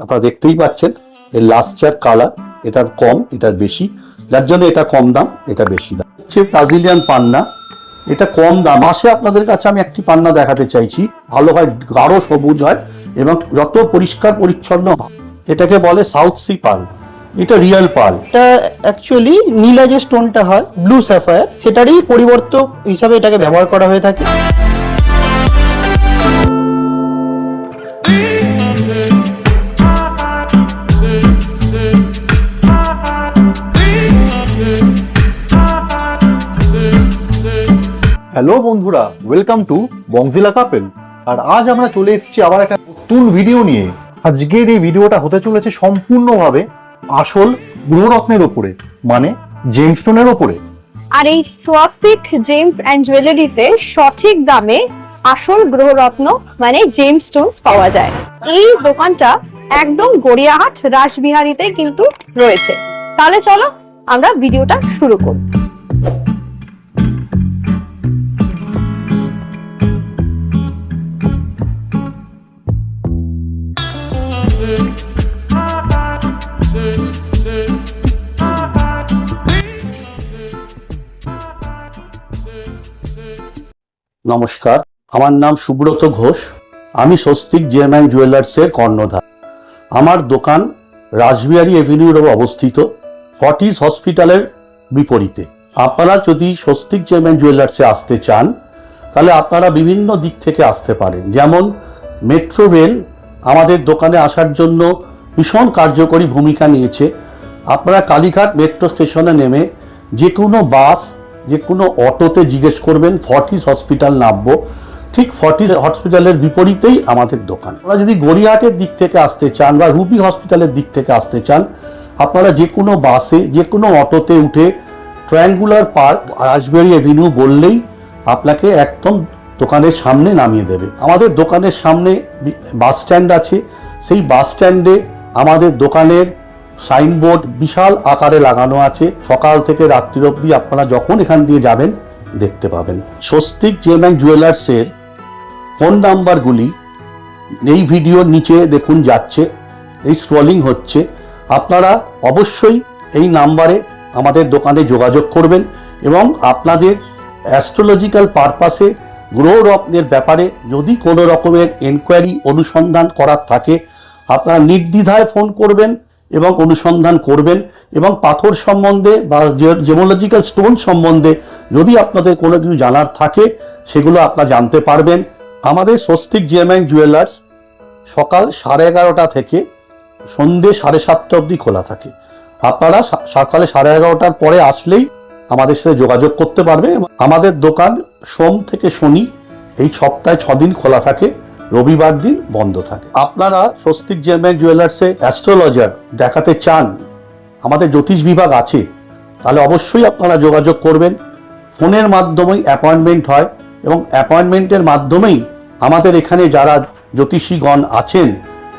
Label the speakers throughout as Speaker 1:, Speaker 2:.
Speaker 1: আপনারা দেখতেই পাচ্ছেন, এর লাস্টার কালার এটার কম এটার বেশি। যার জন্য এটা কম দাম, এটা বেশি দাম। হচ্ছে ব্রাজিলিয়ান পান্না, এটা কম দাম। আসে আপনাদের কাছে আমি একটি পান্না দেখাতে চাইছি। ভালো হয়, গাঢ় সবুজ হয় এবং যত পরিষ্কার পরিচ্ছন্ন এটাকে বলে সাউথ সি পাল এটা রিয়েল পাল
Speaker 2: এটা অ্যাকচুয়ালি নীলা যে স্টোনটা হয় ব্লু স্যাফায়ার সেটারই পরিবর্তক হিসাবে এটাকে ব্যবহার করা হয়ে থাকে।
Speaker 3: হ্যালো বন্ধুরা ওয়েলকাম টু বংজিলা কাপেল আর আজ আমরা চলে এসেছি আবার একটা নতুন ভিডিও নিয়ে। আজকের এই ভিডিওটা হতে চলেছে সম্পূর্ণভাবে আসল গ্রহরত্নের ওপরে মানে জেমস্টোনের ওপরে
Speaker 4: আর এই সোয়াস্তিক জেমস অ্যান্ড জুয়েলারিতে সঠিক দামে আসল গ্রহরত্ন মানে জেমস স্টোনস পাওয়া যায়। এই দোকানটা একদম গড়িয়াহাট, রাসবিহারীতে কিন্তু রয়েছে। তাহলে চলো আমরা ভিডিওটা শুরু করি।
Speaker 1: নমস্কার, আমার নাম সুব্রত ঘোষ, আমি স্বস্তিক জেএমএন জুয়েলার্সের কর্ণধার। আমার দোকান রাসবিহারী এভিনিউর অবস্থিত, ফর্টিস হসপিটালের বিপরীতে। আপনারা যদি স্বস্তিক জেএমএন জুয়েলার্সে আসতে চান, তাহলে আপনারা বিভিন্ন দিক থেকে আসতে পারেন। যেমন মেট্রো রেল আমাদের দোকানে আসার জন্য ভীষণ কার্যকরী ভূমিকা নিয়েছে। আপনারা কালীঘাট মেট্রো স্টেশনে নেমে যে কোনো বাস যে কোনো অটোতে জিজ্ঞেস করবেন, ফর্টিস হসপিটাল নামবো। ঠিক ফর্টিস হসপিটালের বিপরীতেই আমাদের দোকান। আপনারা যদি গড়িয়াহাটের দিক থেকে আসতে চান বা রুবি হসপিটালের দিক থেকে আসতে চান, আপনারা যে কোনো বাসে, যে কোনো অটোতে উঠে ট্রায়াঙ্গুলার পার্ক রাসবেরি এভিনিউ বললেই আপনাকে একদম দোকানের সামনে নামিয়ে দেবে। আমাদের দোকানের সামনে বাস স্ট্যান্ড আছে। সেই বাস স্ট্যান্ডে আমাদের দোকানের সাইনবোর্ড বিশাল আকারে লাগানো আছে। সকাল থেকে রাত্রি অবধি আপনারা যখন এখান দিয়ে যাবেন, দেখতে পাবেন। স্বস্তিক জেম জুয়েলার্সের ফোন নাম্বারগুলি এই ভিডিওর নিচে দেখুন যাচ্ছে। এই স্ক্রলিং হচ্ছে। আপনারা অবশ্যই এই নাম্বারে আমাদের দোকানে যোগাযোগ করবেন এবং আপনাদের অ্যাস্ট্রোলজিক্যাল পারপাসে গ্রহ রত্নের ব্যাপারে যদি কোনো রকমের এনকোয়ারি অনুসন্ধান করার থাকে, আপনারা নির্দ্বিধায় ফোন করবেন। এবং অনুসন্ধান করবেন এবং পাথর সম্বন্ধে বা জেমোলজিক্যাল স্টোন সম্বন্ধে যদি আপনাদের কোনো কিছু জানার থাকে, সেগুলো আপনারা জানতে পারবেন। আমাদের স্বস্তিক জিএমএন জুয়েলার্স সকাল সাড়ে এগারোটা থেকে সন্ধে সাড়ে সাতটা অবধি খোলা থাকে। আপনারা সকালে সাড়ে এগারোটার পরে আসলেই আমাদের সাথে যোগাযোগ করতে পারবে আমাদের দোকান সোম থেকে শনি এই সপ্তাহে ছদিন খোলা থাকে। রবিবার দিন বন্ধ থাকে। আপনারা স্বস্তিক জেমএন জুয়েলার্সে অ্যাস্ট্রোলজার দেখাতে চান, আমাদের জ্যোতিষ বিভাগ আছে, তাহলে অবশ্যই আপনারা যোগাযোগ করবেন। ফোনের মাধ্যমেই অ্যাপয়েন্টমেন্ট হয় এবং অ্যাপয়েন্টমেন্টের মাধ্যমেই আমাদের এখানে যারা জ্যোতিষীগণ আছেন,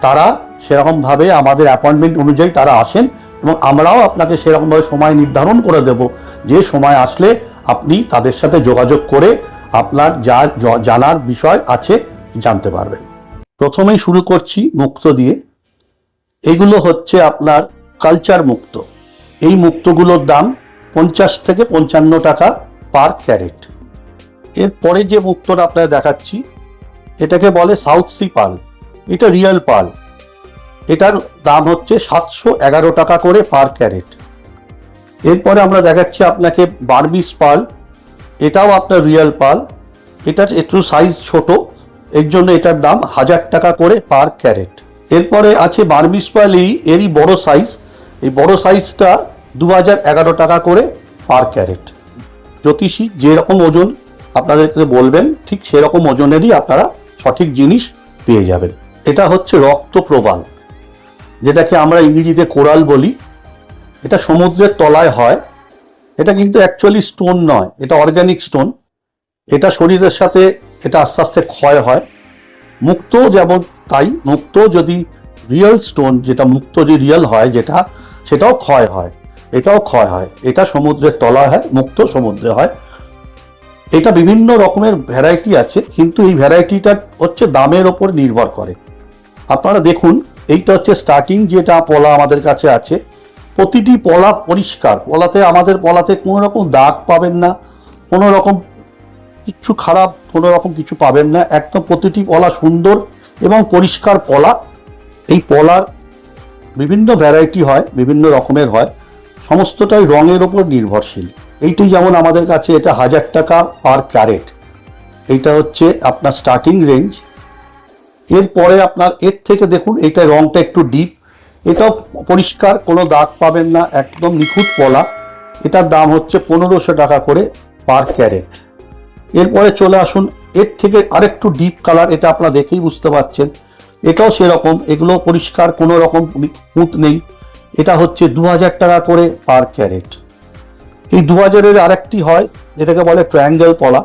Speaker 1: তারা সেরকমভাবে আমাদের অ্যাপয়েন্টমেন্ট অনুযায়ী তারা আসেন এবং আমরাও আপনাকে সেরকমভাবে সময় নির্ধারণ করে দেব। যে সময় আসলে আপনি তাদের সাথে যোগাযোগ করে আপনার যা জানার বিষয় আছে জানতে পারবেন প্রথমেই শুরু করছি মুক্ত দিয়ে। এগুলো হচ্ছে আপনার কালচার মুক্ত। এই মুক্তগুলোর দাম পঞ্চাশ থেকে পঞ্চান্ন টাকা পার ক্যারেট এরপরে যে মুক্তটা আপনাদের দেখাচ্ছি, এটাকে বলে সাউথ সি পাল এটা রিয়েল পাল এটার দাম হচ্ছে সাতশো এগারো টাকা করে পার ক্যারেট এরপরে আমরা দেখাচ্ছি আপনাকে বার্মিস পাল এটাও আপনার রিয়েল পাল এটার একটু সাইজ ছোট। এর জন্য এটার দাম হাজার টাকা করে পার ক্যারেট এরপরে আছে বার্মিস পালই এরই বড় সাইজ এই বড় সাইজটা দু এগারো টাকা করে পার ক্যারেট জ্যোতিষী, যেরকম ওজন আপনাদেরকে বলবেন, ঠিক সেরকম ওজনেরই আপনারা সঠিক জিনিস পেয়ে যাবেন। এটা হচ্ছে রক্ত প্রবাল। যেটাকে আমরা ইংরেজিতে কোরাল বলি। এটা সমুদ্রের তলায় হয়। এটা কিন্তু অ্যাকচুয়ালি স্টোন নয়, এটা অর্গানিক স্টোন এটা শরীরের সাথে এটা আস্তে আস্তে ক্ষয় হয়। মুক্ত যেমন তাই, মুক্ত যদি রিয়েল স্টোন যেটা মুক্ত যে রিয়েল হয় যেটা, সেটাও ক্ষয় হয়। এটাও ক্ষয় হয়। এটা সমুদ্রের তলায় হয়, মুক্ত সমুদ্রে হয়। এটা বিভিন্ন রকমের ভ্যারাইটি আছে, কিন্তু এই ভ্যারাইটিটা হচ্ছে দামের ওপর নির্ভর করে। আপনারা দেখুন, এইটা হচ্ছে স্টার্টিং যেটা পলা আমাদের কাছে আছে। প্রতিটি পলা পরিষ্কার। পলাতে আমাদের পলাতে কোনো রকম দাগ পাবেন না, কোনো রকম কিছু খারাপ কোনো রকম কিছু পাবেন না। একদম প্রতিটি পলা সুন্দর এবং পরিষ্কার পলা। এই পলার বিভিন্ন ভ্যারাইটি হয়, বিভিন্ন রকমের হয়। সমস্তটাই রঙের ওপর নির্ভরশীল। এইটি যেমন আমাদের কাছে এটা হাজার টাকা পার ক্যারেট এইটা হচ্ছে আপনার স্টার্টিং রেঞ্জ এরপরে আপনার এর থেকে দেখুন, এইটা রংটা একটু ডিপ এটাও পরিষ্কার, কোনো দাগ পাবেন না, একদম নিখুঁত পলা। এটার দাম হচ্ছে পনেরোশো টাকা করে পার ক্যারেট এরপরে চলে আসুন, এর থেকে আরেকটু ডিপ কালার এটা আপনারা দেখেই বুঝতে পারছেন। এটাও সেরকম এগুলো পরিষ্কার, কোনো রকম খুঁত নেই। এটা হচ্ছে দু হাজার টাকা করে পার ক্যারেট এই দু হাজারের আরেকটি হয়, যেটাকে বলে ট্রায়াঙ্গেল পলা।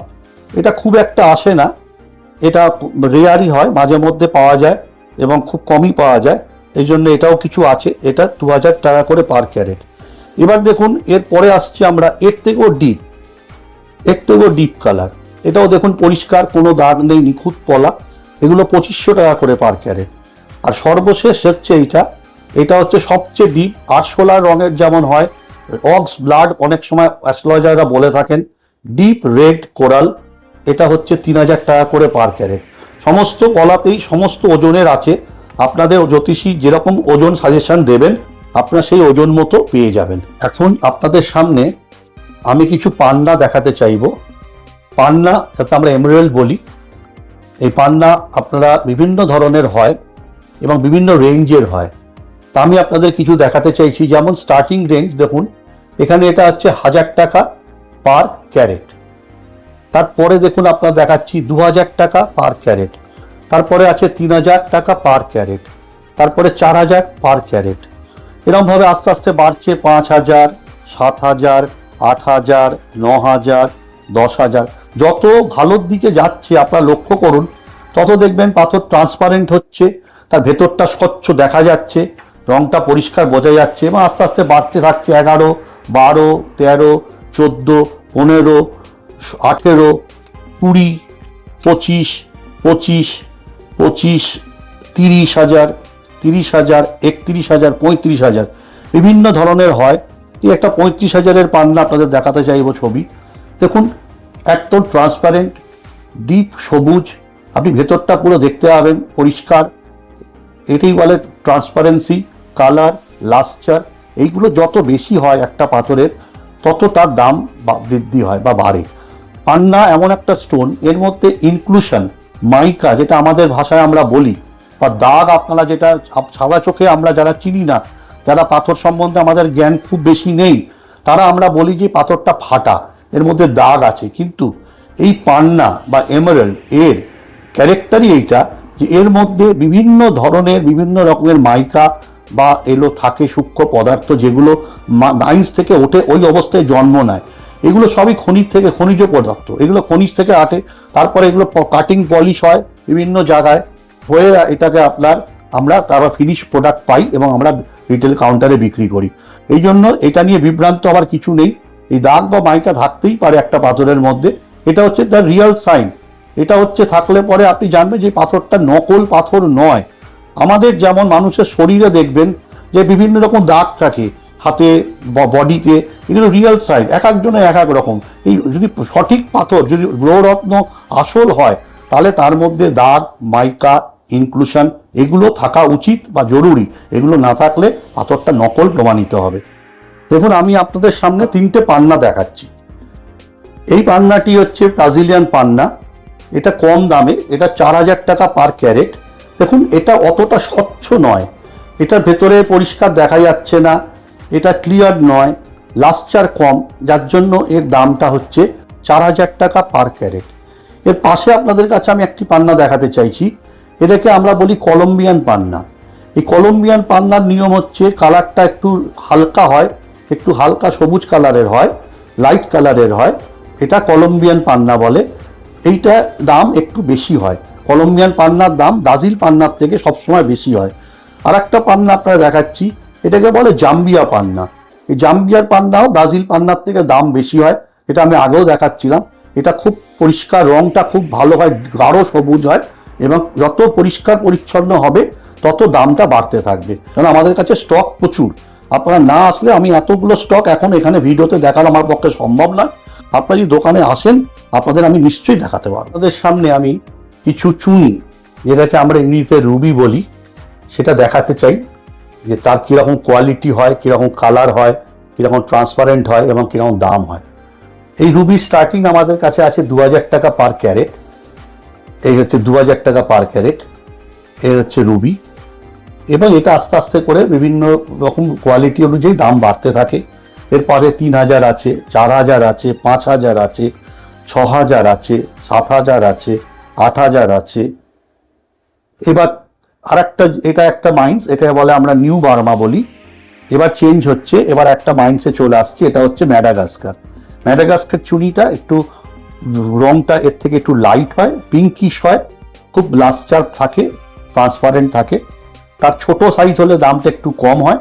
Speaker 1: এটা খুব একটা আসে না। এটা রেয়ারই হয়, মাঝে মধ্যে পাওয়া যায় এবং খুব কমই পাওয়া যায়। এই জন্য এটাও কিছু আছে, এটা দু হাজার টাকা করে পার ক্যারেট এবার দেখুন, এরপরে আসছি আমরা, এর থেকেও ডিপ এর থেকেও ডিপ কালার এটাও দেখুন পরিষ্কার, কোনো দাগ নেই, নিখুঁত পলা। এগুলো পঁচিশশো টাকা করে পার ক্যারেট আর সর্বশেষ হচ্ছে এইটা। এটা হচ্ছে সবচেয়ে ডিপ আরশোলার রঙের যেমন হয়, অক্স ব্লাড অনেক সময় অ্যাস্ট্রোলজাররা বলে থাকেন ডিপ রেড কোরাল এটা হচ্ছে তিন হাজার টাকা করে পার ক্যারেট সমস্ত পলাতেই সমস্ত ওজনের আছে। আপনাদের জ্যোতিষী যেরকম ওজন সাজেশন দেবেন, আপনারা সেই ওজন মতো পেয়ে যাবেন। এখন আপনাদের সামনে আমি কিছু পান্না দেখাতে চাইব। পান্না যাতে আমরা এমরেল বলি। এই পান্না আপনারা বিভিন্ন ধরনের হয় এবং বিভিন্ন রেঞ্জের হয়। তা আমি আপনাদের কিছু দেখাতে চাইছি। যেমন স্টার্টিং রেঞ্জ দেখুন, এখানে এটা হচ্ছে হাজার টাকা পার ক্যারেট তারপরে দেখুন, আপনারা দেখাচ্ছি দু হাজার টাকা পার ক্যারেট তারপরে আছে তিন হাজার টাকা পার ক্যারেট তারপরে চার হাজার পার ক্যারেট এরকমভাবে আস্তে আস্তে বাড়ছে পাঁচ হাজার, সাত হাজার আট হাজার, ন হাজার, দশ হাজার। যত ভালোর দিকে যাচ্ছে, আপনারা লক্ষ্য করুন, তত দেখবেন পাথর ট্রান্সপারেন্ট হচ্ছে, তার ভেতরটা স্বচ্ছ দেখা যাচ্ছে, রংটা পরিষ্কার বোঝা যাচ্ছে, এবং আস্তে আস্তে বাড়তে থাকছে এগারো, বারো, তেরো, চোদ্দ, পনেরো, আঠেরো, কুড়ি, পঁচিশ পঁচিশ পঁচিশ, তিরিশ হাজার তিরিশ হাজার, একত্রিশ হাজার, পঁয়ত্রিশ হাজার। বিভিন্ন ধরনের হয়। এই একটা পঁয়ত্রিশ হাজারের পান্না আপনাদের দেখাতে চাইব ছবি। দেখুন, একদম ট্রান্সপারেন্ট ডিপ সবুজ, আপনি ভেতরটা পুরো দেখতে পাবেন, পরিষ্কার। এটাই বলে ট্রান্সপারেন্সি কালার লাস্টার এইগুলো যত বেশি হয় একটা পাথরের, তত তার দাম বৃদ্ধি হয় বা বাড়ে। পান্না এমন একটা স্টোন এর মধ্যে ইনক্লুশন মাইকা, যেটা আমাদের ভাষায় আমরা বলি, বা দাগ আপনারা যেটা সাদা চোখে আমরা যারা চিনি না যারা পাথর সম্বন্ধে আমাদের জ্ঞান খুব বেশি নেই, তারা আমরা বলি যে পাথরটা ফাটা, এর মধ্যে দাগ আছে। কিন্তু এই পান্না বা এমারেল্ড এর ক্যারেক্টারই এইটা যে এর মধ্যে বিভিন্ন ধরনের, বিভিন্ন রকমের মাইকা বা এলো থাকে সূক্ষ্ম পদার্থ যেগুলো মাইন্স থেকে ওঠে, ওই অবস্থায় জন্ম নেয়। এগুলো সবই খনিজ থেকে, খনিজ পদার্থ। এগুলো খনিজ থেকে আটে, তারপরে এগুলো কাটিং পলিশ হয় বিভিন্ন জায়গায়। হয়ে এটাকে আপনার, আমরা তারপর ফিনিশ প্রোডাক্ট পাই এবং আমরা রিটেল কাউন্টারে বিক্রি করি। এই জন্য এটা নিয়ে বিভ্রান্ত আবার কিছু নেই। এই দাগ বা মাইকা থাকতেই পারে একটা পাথরের মধ্যে। এটা হচ্ছে তার রিয়েল সাইন এটা হচ্ছে থাকলে পরে আপনি জানবেন যে পাথরটা নকল পাথর নয়। আমাদের যেমন মানুষের শরীরে দেখবেন যে বিভিন্ন রকম দাগ থাকে হাতে বডিতে এগুলো রিয়েল সাইন এক একজনের এক এক রকম। এই যদি সঠিক পাথর, যদি গ্রহরত্ন আসল হয়, তাহলে তার মধ্যে দাগ, মাইকা ইনক্লুশন এগুলো থাকা উচিত বা জরুরি। এগুলো না থাকলে পাথরটা নকল প্রমাণিত হবে। দেখুন, আমি আপনাদের সামনে তিনটে পান্না দেখাচ্ছি। এই পান্নাটি হচ্ছে ব্রাজিলিয়ান পান্না। এটা কম দামে, এটা চার হাজার টাকা পার ক্যারেট দেখুন, এটা অতটা স্বচ্ছ নয়। এটার ভেতরে পরিষ্কার দেখা যাচ্ছে না। এটা ক্লিয়ার নয়। লাস্টার কম, যার জন্য এর দামটা হচ্ছে চার হাজার টাকা পার ক্যারেট এর পাশে আপনাদের কাছে আমি একটি পান্না দেখাতে চাইছি। এটাকে আমরা বলি কলম্বিয়ান পান্না। এই কলম্বিয়ান পান্নার নিয়ম হচ্ছে কালারটা একটু হালকা হয়, একটু হালকা সবুজ কালারের হয়, লাইট কালারের হয়। এটা কলম্বিয়ান পান্না বলে। এইটা দাম একটু বেশি হয়। কলম্বিয়ান পান্নার দাম ব্রাজিল পান্নার থেকে সবসময় বেশি হয়। আর একটা পান্না আপনারা দেখাচ্ছি, এটাকে বলে জাম্বিয়া পান্না। এই জাম্বিয়ার পান্নাও ব্রাজিল পান্নার থেকে দাম বেশি হয়, এটা আমি আগেও দেখাচ্ছিলাম। এটা খুব পরিষ্কার, রংটা খুব ভালো হয়, গাঢ় সবুজ হয়। এবং যত পরিষ্কার পরিচ্ছন্ন হবে, তত দামটা বাড়তে থাকবে। কারণ আমাদের কাছে স্টক প্রচুর। আপনারা না আসলে আমি এতগুলো স্টক এখন এখানে ভিডিওতে দেখানো আমার পক্ষে সম্ভব না। আপনারা যদি দোকানে আসেন, আপনাদের আমি নিশ্চয়ই দেখাতে পারব। আপনাদের সামনে আমি কিছু চুনি, যেটাকে আমরা ইংরেজিতে রুবি বলি, সেটা দেখাতে চাই। যে তার কীরকম কোয়ালিটি হয়, কীরকম কালার হয়, কীরকম ট্রান্সপারেন্ট হয় এবং কীরকম দাম হয়। এই রুবি স্টার্টিং আমাদের কাছে আছে দু হাজার টাকা পার ক্যারেট এই হচ্ছে দু হাজার টাকা পার ক্যারেট এই হচ্ছে রুবি এবং এটা আস্তে আস্তে করে বিভিন্ন রকম কোয়ালিটি অনুযায়ী দাম বাড়তে থাকে। এরপরে তিন হাজার আছে, চার হাজার আছে, পাঁচ হাজার আছে, ছ হাজার আছে, সাত হাজার আছে, আট হাজার আছে। এবার আর একটা এটা একটা মাইন্স এটা বলে আমরা নিউ বার্মা বলি। এবার চেঞ্জ হচ্ছে, এবার একটা মাইন্সে চলে আসছে, এটা হচ্ছে ম্যাডাগাস্কার ম্যাডাগাস্কার চুনিটা একটু রংটা এর থেকে একটু লাইট হয় পিঙ্কিশ হয়, খুব লাস্টার থাকে ট্রান্সপারেন্ট থাকে। তার ছোট সাইজ হলে দামটা একটু কম হয়।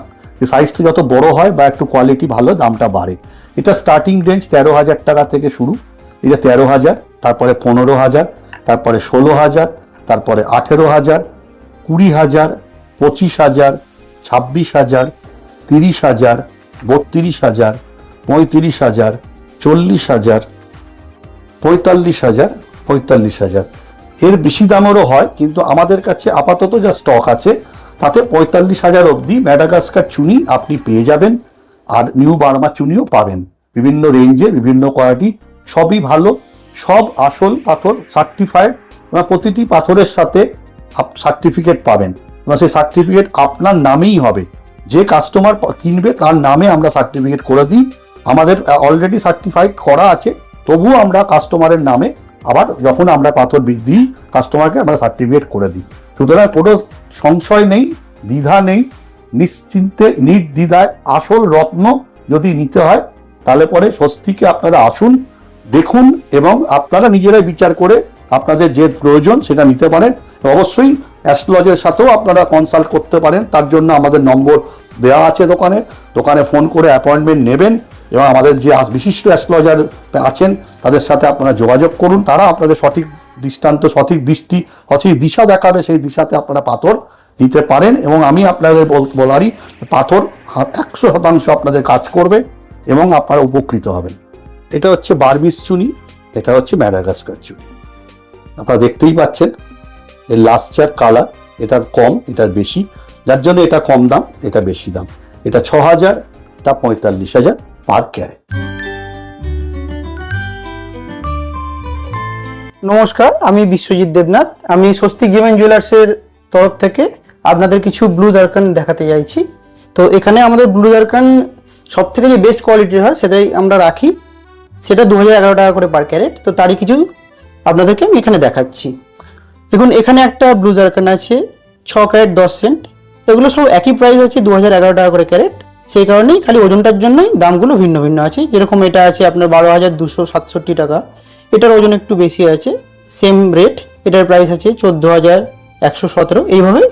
Speaker 1: সাইজটা যত বড় হয় বা একটু কোয়ালিটি ভালো, দামটা বাড়ে। এটা স্টার্টিং রেঞ্জ তেরো হাজার টাকা থেকে শুরু। এটা তেরো হাজার, তারপরে পনেরো হাজার, তারপরে ষোলো হাজার, তারপরে আঠেরো হাজার, কুড়ি হাজার, পঁচিশ হাজার, ছাব্বিশ হাজার, তিরিশ হাজার, বত্রিশ হাজার, পঁয়ত্রিশ হাজার, চল্লিশ হাজার পঁয়তাল্লিশ হাজার পঁয়তাল্লিশ হাজার। এর বেশি দামেরও হয়, কিন্তু আমাদের কাছে আপাতত যা স্টক আছে, তাতে পঁয়তাল্লিশ হাজার অবধি ম্যাডাগাস্কার চুনি আপনি পেয়ে যাবেন আর নিউ বার্মা চুনিও পাবেন। বিভিন্ন রেঞ্জে বিভিন্ন কোয়ালিটি সবই ভালো, সব আসল পাথর সার্টিফাইড এবং প্রতিটি পাথরের সাথে সার্টিফিকেট পাবেন। এবং সেই সার্টিফিকেট আপনার নামেই হবে। যে কাস্টমার কিনবে, তার নামে আমরা সার্টিফিকেট করে দিই। আমাদের অলরেডি সার্টিফাইড করা আছে। তবুও আমরা কাস্টমারের নামে আবার যখন আমরা পাথর দিই কাস্টমারকে আমরা সার্টিফিকেট করে দিই। সুতরাং কোনো সংশয় নেই, দ্বিধা নেই, নিশ্চিন্তে, নির্দ্বিধায় আসল রত্ন যদি নিতে হয়, তাহলে পরে স্বস্তিকে আপনারা আসুন, দেখুন এবং আপনারা নিজেরাই বিচার করে আপনাদের যে প্রয়োজন সেটা নিতে পারেন। অবশ্যই অ্যাস্ট্রোলজের সাথেও আপনারা কনসাল্ট করতে পারেন। তার জন্য আমাদের নম্বর দেওয়া আছে দোকানে। দোকানে ফোন করে অ্যাপয়েন্টমেন্ট নেবেন। এবং আমাদের যে বিশিষ্ট অ্যাস্ট্রোলজার আছেন, তাদের সাথে আপনারা যোগাযোগ করুন। তারা আপনাদের সঠিক দৃষ্টান্ত, সঠিক দৃষ্টি, সঠিক দিশা দেখাবে, সেই দিশাতে আপনারা পাথর নিতে পারেন এবং আমি আপনাদের বল- বলারই পাথর একশো শতাংশ আপনাদের কাজ করবে এবং আপনারা উপকৃত হবেন। এটা হচ্ছে বার্মিস চুনি, এটা হচ্ছে ম্যাডাগাস্কার চুনি। আপনারা দেখতেই পাচ্ছেন, এর লাস্টার কালার এটার কম, এটার বেশি। যার জন্য এটা কম দাম, এটা বেশি দাম। এটা ছ হাজার এটা পঁয়তাল্লিশ হাজার। পার ক্যারেট
Speaker 2: নমস্কার, আমি বিশ্বজিৎ দেবনাথ। আমি স্বস্তিক জেমেন জুয়েলার্সের তরফ থেকে আপনাদের কিছু ব্লু জারকান দেখাতে চাইছি। তো এখানে আমাদের ব্লু জারকান সব থেকে যে বেস্ট কোয়ালিটির হয়, সেটাই আমরা রাখি। সেটা দু হাজার এগারো টাকা করে পার ক্যারেট তো তারই কিছু আপনাদেরকে আমি এখানে দেখাচ্ছি। দেখুন, এখানে একটা ব্লু জারকান আছে, ছ ক্যারেট দশ সেন্ট এগুলো সব একই প্রাইস আছে দু হাজার এগারো টাকা করে ক্যারেট সেই কারণেই খালি ওজনটার জন্যই দামগুলো ভিন্ন ভিন্ন আছে। যেরকম এটা আছে আপনার বারো হাজার দুশো সাতষট্টি টাকা। এটার ওজন একটু বেশি আছে। সেম রেট এটার প্রাইস আছে চোদ্দ হাজার একশো সতেরো। এইভাবে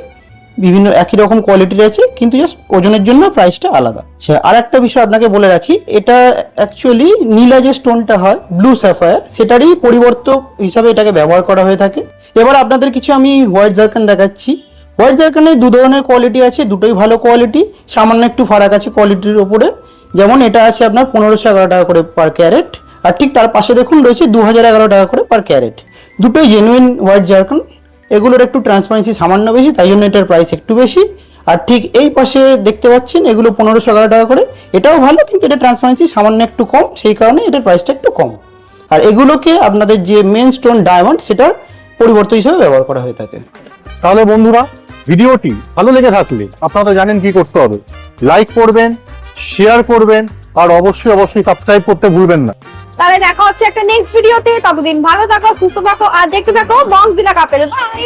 Speaker 2: বিভিন্ন একই রকম কোয়ালিটির আছে, কিন্তু জাস্ট ওজনের জন্য প্রাইসটা আলাদা। আচ্ছা আর একটা বিষয় আপনাকে বলে রাখি, এটা অ্যাকচুয়ালি নীলা যে স্টোনটা হয় ব্লু স্যাফায়ার সেটারই পরিবর্তক হিসাবে এটাকে ব্যবহার করা হয়ে থাকে। এবার আপনাদের কিছু আমি হোয়াইট জারকান দেখাচ্ছি। হোয়াইট জারকানে দু ধরনের কোয়ালিটি আছে, দুটোই ভালো কোয়ালিটি সামান্য একটু ফারাক আছে কোয়ালিটির ওপরে। যেমন এটা আছে আপনার পনেরোশো এগারো টাকা করে পার ক্যারেট আর ঠিক তার পাশে দেখুন রয়েছে দু হাজার এগারো টাকা করে পার ক্যারেট দুটোই জেনুইন হোয়াইট জারকান এগুলোর একটু ট্রান্সপারেন্সি সামান্য বেশি, তাই জন্য এটার প্রাইস একটু বেশি। আর ঠিক এই পাশে দেখতে পাচ্ছেন, এগুলো পনেরোশো এগারো টাকা করে, এটাও ভালো, কিন্তু এটা ট্রান্সপারেন্সি সামান্য একটু কম, সেই কারণে এটার প্রাইসটা একটু কম। আর এগুলোকে আপনাদের যে মেন স্টোন ডায়মন্ড সেটার পরিবর্তন হিসেবে ব্যবহার করা হয়ে থাকে।
Speaker 3: তাহলে বন্ধুরা ভিডিওটি ভালো লেগে থাকলে আপনারা তো জানেন কি করতে হবে। লাইক করবেন শেয়ার করবেন, আর অবশ্যই অবশ্যই সাবস্ক্রাইব করতে ভুলবেন না।
Speaker 4: তাহলে দেখা হচ্ছে একটা নেক্সট ভিডিওতে ততদিন ভালো থাকো, সুস্থ থাকো, আর দেখতে থাকো বংশ দিলা কাপের। বাই